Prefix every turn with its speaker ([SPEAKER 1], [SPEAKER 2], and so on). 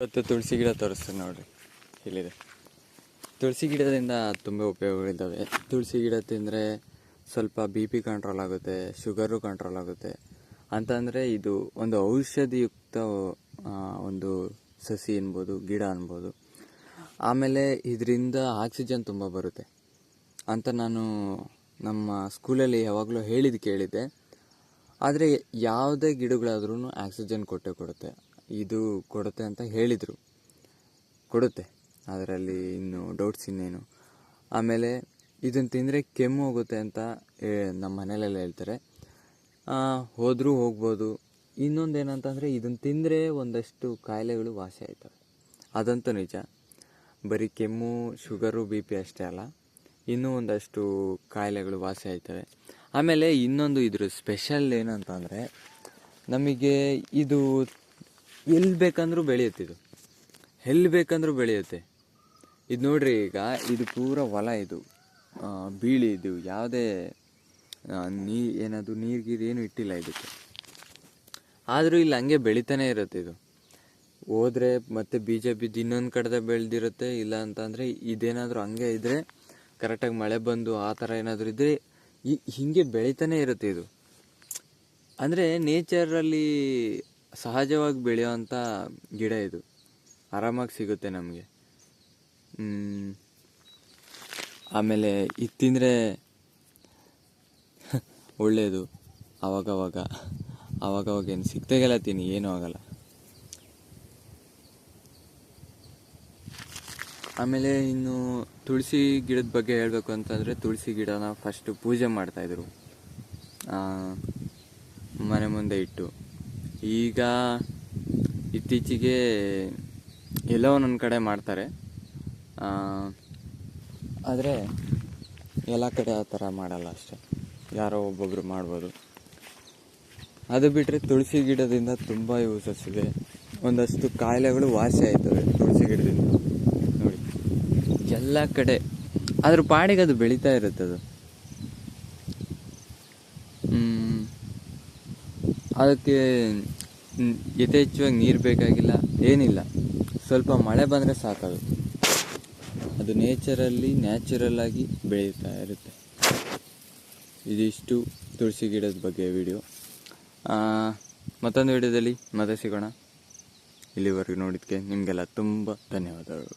[SPEAKER 1] ಇವತ್ತು ತುಳಸಿ ಗಿಡ ತೋರಿಸ್ತೀನಿ ನೋಡ್ರಿ. ಇಲ್ಲಿದೆ. ತುಳಸಿ ಗಿಡದಿಂದ ತುಂಬ ಉಪಯೋಗಗಳಿದ್ದಾವೆ. ತುಳಸಿ ಗಿಡ ತಿಂದರೆ ಸ್ವಲ್ಪ ಬಿ ಪಿ ಕಂಟ್ರೋಲ್ ಆಗುತ್ತೆ ಶುಗರು ಕಂಟ್ರೋಲ್ ಆಗುತ್ತೆ. ಅಂತಂದರೆ ಇದು ಒಂದು ಔಷಧಿಯುಕ್ತ ಒಂದು ಸಸಿ ಅನ್ಬೋದು, ಗಿಡ ಅನ್ಬೋದು. ಆಮೇಲೆ ಇದರಿಂದ ಆಕ್ಸಿಜನ್ ತುಂಬ ಬರುತ್ತೆ ಅಂತ ನಾನು ನಮ್ಮ ಸ್ಕೂಲಲ್ಲಿ ಯಾವಾಗಲೂ ಹೇಳಿದ್ದು ಕೇಳಿದ್ದೆ. ಆದರೆ ಯಾವುದೇ ಗಿಡಗಳಾದ್ರೂ ಆಕ್ಸಿಜನ್ ಕೊಟ್ಟೆ ಕೊಡುತ್ತೆ. ಇದು ಕೊಡುತ್ತೆ ಅಂತ ಹೇಳಿದರು. ಕೊಡುತ್ತೆ. ಅದರಲ್ಲಿ ಇನ್ನು ಡೌಟ್ಸ್ ಇನ್ನೇನು. ಆಮೇಲೆ ಇದನ್ನು ತಿಂದರೆ ಕೆಮ್ಮು ಹೋಗುತ್ತೆ ಅಂತ ನಮ್ಮ ಮನೇಲೆಲ್ಲ ಹೇಳ್ತಾರೆ. ಹೋದರೂ ಹೋಗ್ಬೋದು. ಇನ್ನೊಂದು ಏನಂತಂದರೆ ಇದನ್ನು ತಿಂದರೆ ಒಂದಷ್ಟು ಕಾಯಿಲೆಗಳು ವಾಸಿ ಆಯ್ತವೆ. ಅದಂತೂ ನಿಜ. ಬರೀ ಕೆಮ್ಮು, ಶುಗರು, ಬಿ ಪಿ ಅಷ್ಟೇ ಅಲ್ಲ. ಇನ್ನೂ ಒಂದಷ್ಟು ಕಾಯಿಲೆಗಳು ವಾಸಿ ಆಯ್ತವೆ. ಆಮೇಲೆ ಇನ್ನೊಂದು ಇದ್ರ ಸ್ಪೆಷಲ್ ಏನಂತಂದರೆ ನಮಗೆ ಇದು ಎಲ್ಲಿ ಬೇಕಂದ್ರೂ ಬೆಳೆಯುತ್ತೆ ಇದು. ಎಲ್ಲಿ ಬೇಕಂದ್ರೂ ಬೆಳೆಯುತ್ತೆ. ಇದು ನೋಡ್ರಿ ಈಗ ಇದು ಪೂರ ಹೊಲ ಇದು. ಬೀಳಿ ಇದು. ಯಾವುದೇ ನೀ ಏನದು ನೀರು ಗೀರು ಏನು ಇಟ್ಟಿಲ್ಲ ಇದಕ್ಕೆ. ಆದರೂ ಇಲ್ಲಿ ಹಂಗೆ ಬೆಳಿತಾನೆ ಇರುತ್ತೆ ಇದು. ಹೋದರೆ ಮತ್ತೆ ಬೀಜ ಬಿದ್ದು ಇನ್ನೊಂದು ಕಡೆದ ಬೆಳೆದಿರುತ್ತೆ. ಇಲ್ಲ ಅಂತಂದರೆ ಇದೇನಾದರೂ ಹಂಗೆ ಇದ್ದರೆ ಕರೆಕ್ಟಾಗಿ ಮಳೆ ಬಂದು ಆ ಥರ ಏನಾದರೂ ಇದ್ದರೆ ಈ, ಹಿಂಗೆ ಬೆಳಿತಾನೆ ಇರುತ್ತೆ ಇದು. ಅಂದರೆ ನೇಚರಲ್ಲಿ ಸಹಜವಾಗಿ ಬೆಳೆಯುವಂಥ ಗಿಡ ಇದು. ಆರಾಮಾಗಿ ಸಿಗುತ್ತೆ ನಮಗೆ. ಆಮೇಲೆ ಇದು ತಿಂದರೆ ಒಳ್ಳೆಯದು ಆವಾಗವಾಗ ಆವಾಗವಾಗ ಏನು ಸಿಕ್ತಾಗೆಲ್ಲ ತಿನ್ನಿ, ಏನೂ ಆಗಲ್ಲ. ಆಮೇಲೆ ಇನ್ನು ತುಳಸಿ ಗಿಡದ ಬಗ್ಗೆ ಹೇಳಬೇಕು ಅಂತಂದರೆ ತುಳಸಿ ಗಿಡನ ಫಸ್ಟು ಪೂಜೆ ಮಾಡ್ತಾಯಿದ್ರು ಮನೆ ಮುಂದೆ ಇಟ್ಟು. ಈಗ ಇತ್ತೀಚೆಗೆ ಎಲ್ಲೋ ಒಂದೊಂದು ಕಡೆ ಮಾಡ್ತಾರೆ. ಆದರೆ ಎಲ್ಲ ಕಡೆ ಆ ಥರ ಮಾಡಲ್ಲ ಅಷ್ಟೆ. ಯಾರೋ ಒಬ್ಬೊಬ್ಬರು ಮಾಡ್ಬೋದು. ಅದು ಬಿಟ್ಟರೆ ತುಳಸಿ ಗಿಡದಿಂದ ತುಂಬ ಯೂಸಸ್ ಇದೆ. ಒಂದಷ್ಟು ಕಾಯಿಲೆಗಳು ವಾಸಿ ಆಯ್ತವೆ ತುಳಸಿ ಗಿಡದಿಂದ. ನೋಡಿ. ಎಲ್ಲ ಕಡೆ. ಅದ್ರ ಪಾಡಿಗೆ ಅದು ಬೆಳೀತಾ ಇರುತ್ತದು. ಅದು. ಅದಕ್ಕೆ ಯಥೇಚ್ಛವಾಗಿ ನೀರು ಬೇಕಾಗಿಲ್ಲ, ಏನಿಲ್ಲ. ಸ್ವಲ್ಪ ಮಳೆ ಬಂದರೆ ಸಾಕದು. ಅದು ನೇಚರಲ್ಲಿ ನ್ಯಾಚುರಲ್ಲಾಗಿ ಬೆಳೀತಾ ಇರುತ್ತೆ. ಇದಿಷ್ಟು ತುಳಸಿ ಗಿಡದ ಬಗ್ಗೆ ವಿಡಿಯೋ. ಮತ್ತೊಂದು ವಿಡಿಯೋದಲ್ಲಿ ಮತ್ತೆ ಸಿಗೋಣ. ಇಲ್ಲಿವರೆಗೂ ನೋಡಿದ್ದಕ್ಕೆ ನಿಮಗೆಲ್ಲ ತುಂಬ ಧನ್ಯವಾದಗಳು.